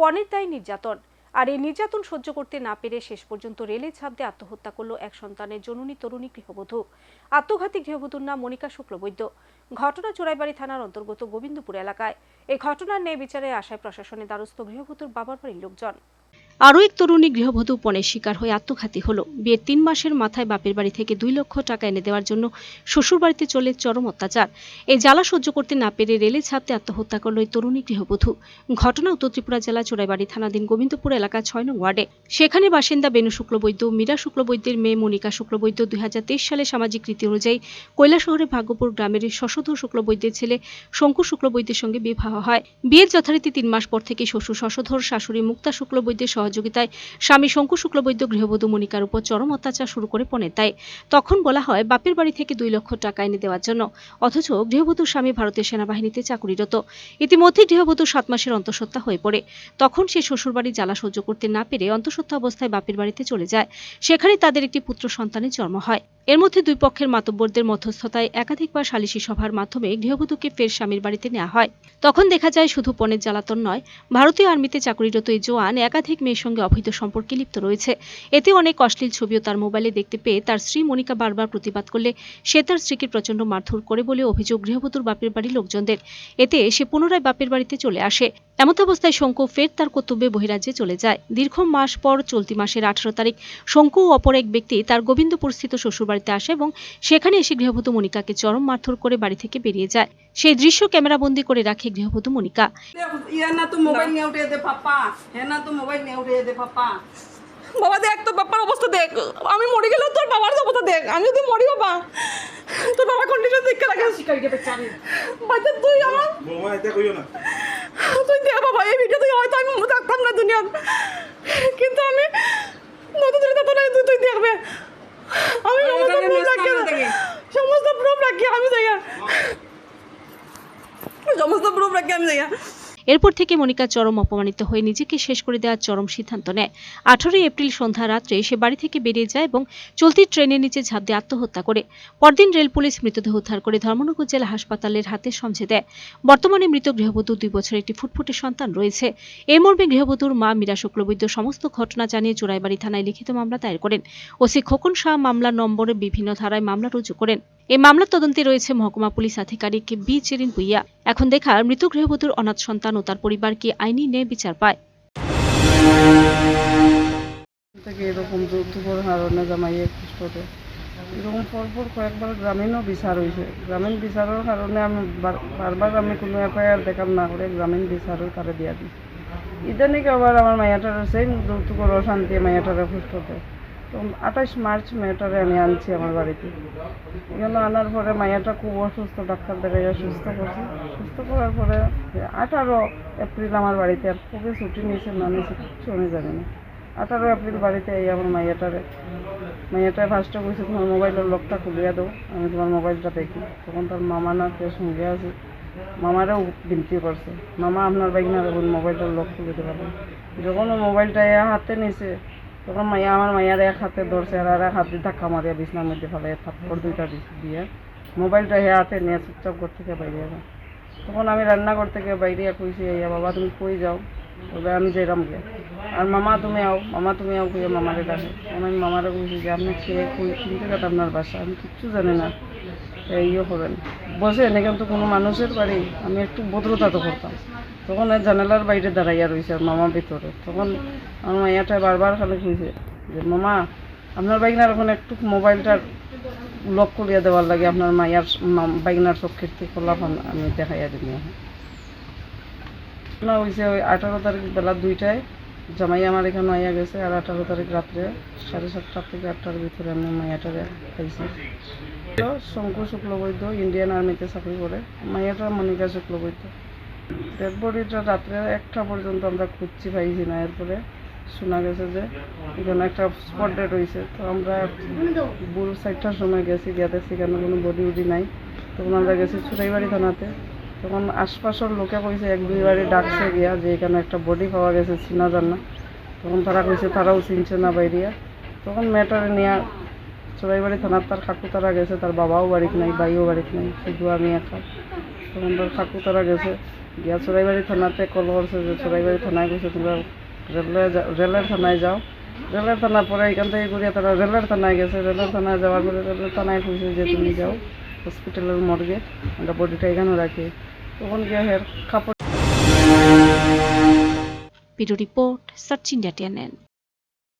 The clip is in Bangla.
পণের দায় নির্যাতন। আর এই নির্যাতন সহ্য করতে না পেরে শেষ পর্যন্ত রেলে ঝাঁপ দিয়ে আত্মহত্যা করল এক সন্তানের জননী তরুণী গৃহবধূ। আত্মঘাতী গৃহবধূর নাম মনিকা শুক্লবৈদ্য। ঘটনা চোরাইবাড়ি থানার অন্তর্গত গোবিন্দপুর এলাকায়। এই ঘটনার ন্যায় বিচারে আশায় প্রশাসনের দ্বারস্থ গৃহবধূর বাবার বাড়ির লোকজন। আরও এক তরুণী গৃহবধূ পণের শিকার হয়ে আত্মঘাতী হলো। বিয়ের তিন মাসের মাথায় বাপের বাড়ি থেকে দুই লক্ষ টাকা এনে দেওয়ার জন্য শ্বশুরবাড়িতে চলে চরম অত্যাচার। এই জ্বালা সহ্য করতে না পেরে রেলে ছাপতে আত্মহত্যা করল এই তরুণী গৃহবধূ। ঘটনা উত্তর ত্রিপুরা জেলা চোরাইবাড়ি থানাধীন গোবিন্দপুর এলাকা ছয় নং ওয়ার্ডে। সেখানে বাসিন্দা বেনু শুক্লবৈদ্য, মীরা শুক্লবৈদ্যের মেয়ে মনিকা শুক্লবৈদ্য দু হাজার তেইশ সালে সামাজিক রীতি অনুযায়ী কৈলাসহরে ভাগ্যপুর গ্রামের শশধর শুক্লবৈদ্যের ছেলে শঙ্কু শুক্লবৈদ্যের সঙ্গে বিবাহ হয়। বিয়ের যথারীতি তিন মাস পর থেকে শ্বশুর শশধর শাশুড়ি মুক্তা শুক্লবৈদ্যের সহযোগিতায় স্বামী শঙ্কু শুক্লবৈদ্য, গৃহবধূ মনিকার উপর চরম অত্যাচার শুরু করে পণের দায়। তখন বলা হয়, বাপের বাড়ি থেকে দুই লক্ষ টাকা এনে দেওয়ার জন্য। অথচ গৃহবধূর স্বামী ভারতীয় সেনাবাহিনীতে চাকুরিরত। ইতিমধ্যে গৃহবধূ সাত মাসের অন্তঃসত্ত্বা হয়ে পড়ে। তখন সে শ্বশুরবাড়ি জ্বালা সহ্য করতে না পেরে অন্তঃসত্ত্বা অবস্থায় বাপের বাড়িতে চলে যায়। সেখানে তাদের একটি পুত্র সন্তানের জন্ম হয়। এর মধ্যে দুই পক্ষের মাতব্বরদের মধ্যস্থতায় একাধিকবার সালিশি সভার মাধ্যমে গৃহবধূকে ফের স্বামীর বাড়িতে নেওয়া হয়। তখন দেখা যায়, শুধু পণের জ্বালাতন নয়, ভারতীয় আর্মিতে চাকরিরত এই জোয়ান একাধিক মেয়ের সঙ্গে অবৈধ সম্পর্কে লিপ্ত রয়েছে। এতে অনেক অশ্লীল ছবিও তার মোবাইলে দেখতে পেয়ে তার স্ত্রী মনিকা বারবার প্রতিবাদ করলে সে তার স্ত্রীকে প্রচণ্ড মারধর করে বলে অভিযোগ গৃহবধূর বাপের বাড়ির লোকজনদের। এতে সে পুনরায় বাপের বাড়িতে চলে আসে। এমত অবস্থায় শঙ্কু ফের তার কর্তব্যে বহিরাজ্যে চলে যায়। দীর্ঘ মাস পর চলতি মাসের আঠারো তারিখ শঙ্কু ও অপর এক ব্যক্তি তার গোবিন্দপুর স্থিত শ্বশুরবাড়িতে আসে এবং সেখানে এসে গৃহবধূ মনিকাকে চরম মারধর করে বাড়ি থেকে বেরিয়ে যায়। সেই দৃশ্য ক্যামেরাবন্দি করে রাখে গৃহবধূ মনিকা না তো মোবাইল নিয়ে উঠে দে পাপা। হ্যাঁ না তো মোবাইল নিয়ে উঠে দে পাপা। বাবা দেখ তোর বাবার অবস্থা দেখ। আমি মরে গেলেও তোর বাবার অবস্থা দেখ। আমি যদি মরি বাবা তোর বাবা কন্ডিশন দেখতে লাগে শিকারি বাচ্চা তুই আমার বৌমা এটা কইও না। তুই দেখ বাবা এই ভিডিও তুই হয়তো আমি থাকতাম না দুনিয়ার। কিন্তু আমি নতুন তো তুই তুই দেখবে। আমি সমস্ত প্রুফ রাখি সমস্ত প্রুফ রাখি আমি যাই সমস্ত প্রুফ রাখি আমি যাই এরপর থেকে মনিকা চরম অপমানিত হয়ে নিজেকে শেষ করে দেওয়ার চরম সিদ্ধান্ত নেয়। আঠারোই এপ্রিল সন্ধ্যা রাত্রে সে বাড়ি থেকে বেরিয়ে যায় এবং চলতি ট্রেনের নিচে ঝাঁপ দিয়ে আত্মহত্যা করে। পরদিন রেল পুলিশ মৃতদেহ উদ্ধার করে ধর্মনগর জেলা হাসপাতালের হাতে সমঝে দেয়। বর্তমানে মৃত গৃহবধূ দুই বছর একটি ফুটফুটে সন্তান রয়েছে। এ মর্মে গৃহবধূর মা মীরা শুক্লবৈদ্য সমস্ত ঘটনা জানিয়ে চোরাইবাড়ি থানায় লিখিত মামলা দায়ের করেন। ওসি খোকন শাহ মামলা নম্বরে বিভিন্ন ধারায় মামলা রুজু করেন। এই মামলার তদন্তে রয়েছে মহকুমা পুলিশ আধিকারিক বি চেরিন ভুইয়া। এখন দেখার মৃত গৃহবধূর অনাথ সন্তান ও তার পরিবারকে আইনি ন্যায় বিচার পায়। থেকে এরকম যৌতুকর কারণে জামাইয়ে এরকম পরপর কয়েকবার গ্রামীণও বিচার হয়েছে। গ্রামীণ বিচারের কারণে আমি বার- বারবার আমি কোনো এফআইআর দেখাম না করে গ্রামীণ বিচারও তারা দিয়া দিই ইদানিক আবার আমার মায়াটার সেম যৌতুকর অশান্তি মায়াটারে দেয় তো আঠাশ মার্চ মেয়েটারে আমি আনছি আমার বাড়িতে। এখানে আনার পরে মায়াটা খুব অসুস্থ ডাক্তার দেখাইয়া সুস্থ করছে। সুস্থ করার পরে আঠারো এপ্রিল আমার বাড়িতে, আর খুবই ছুটি নিয়েছে নিয়েছে কিচ্ছু আমি জানি না। আঠারো এপ্রিল বাড়িতে এই আমার মাইয়াটারে। মাইয়াটায় ফার্স্টে বলছে তোমার মোবাইলের লকটা খুলিয়া দাও, আমি তোমার মোবাইলটা দেখি। তখন তার মামা না কে সঙ্গে আছে, মামারও বিনতি করছে। মামা আপনার বাইক না মোবাইলটার লক খুলে দিতে যখন ও মোবাইলটা হাতে নিছে তখন মাইয়া আমার মাইয়ার এক হাতে ধরছে, আর এক হাতে ধাক্কা মারিয়া বিছনার মধ্যে ফেলে থাপ্পড় দুইটা দিয়ে মোবাইলটা হে হাতে নিয়ে চুপচাপ ঘর থেকে বাইরে যাবে তখন আমি রান্না রান্নাঘর থেকে বাইরে কইছি, ইয়া বাবা, তুমি কই যাও? তবে আমি যাইলাম গে আর মামা, তুমি আও, মামা, তুমি আও কইয়া মামারে ডাকে। আমি মামারে কইছি যে, আপনি খেয়ে কই, কোন জায়গাতে আপনার বাসা? আমি কিচ্ছু জানি না। এইও করেন। বসে এনে কিন্তু কোনো মানুষের বাড়ি। আমি একটু ভদ্রতা তো করতাম। তখন এই জানালার বাইরে দাঁড়াইয়া রয়েছে আর মামা ভিতরে। তখন আমার মাইয়াটায় বারবার খালি কইছে যে, মামা, আপনার বাইকনার এখন একটু মোবাইলটার লক করিয়া দেওয়ার লাগে, আপনার মাইয়ার বাইকনার চোখের থেকে খোলাফান আমি দেখাইয়া দিই না। হয়েছে ওই আঠারো তারিখ বেলা দুইটায় জামাই আমার এখানে আইয়া গেছে আর আঠারো তারিখ রাত্রে সাড়ে সাতটা থেকে আটটার ভিতরে আমি মাইয়াটারে খাইছি। শঙ্কু শুক্লবৈদ্য, ইন্ডিয়ান আর্মিতে চাকরি করে। মাইয়াটা মনিকা শুক্লবৈদ্য। ডেড রাত্রে একটা পর্যন্ত আমরা খুঁজছি পাইছি না। এরপরে শোনা গেছে যে এখানে একটা স্পট ডেট হয়েছে তো আমরা বুল সাইডটার সময় গেছি, গিয়ে দেখছি কেন কোনো বডি উডি নাই। তখন আমরা গেছি চুরাইবাড়ি থানাতে। তখন আশপাশের লোকে কইছে এক দুই বাড়ি ডাকছে গিয়া যে এখানে একটা বডি পাওয়া গেছে, চিনা যান না তখন তারা কইছে তারাও চিনছে না বাইরিয়া তখন মেয়েটারে নিয়ে চোরাইবাড়ি থানার তার কাকু তারা গেছে, তার বাবাও বাড়িতে নাই, ভাইও বাড়িতে নাই, শুধু আমি একা। তখন তার কাকু তারা গেছে। গিয়া চোরাইবাড়ি থানাতে কল করছে যে চোরাইবাড়ি থানায় গেছে তোমরা রেলের যা- রেলের থানায় যাও। রেলের থানা পরে এখান থেকে ঘুরিয়ে তারা রেলের থানায় গেছে। রেলের থানায় যাওয়ার পরে রেলের থানায় খুঁজছে যে তুমি যাও হসপিটালের মর্গে আমরা বডিটা এখানে রাখি তখন গিয়া হের কাপড় রিপোর্ট সচিন টিএনএন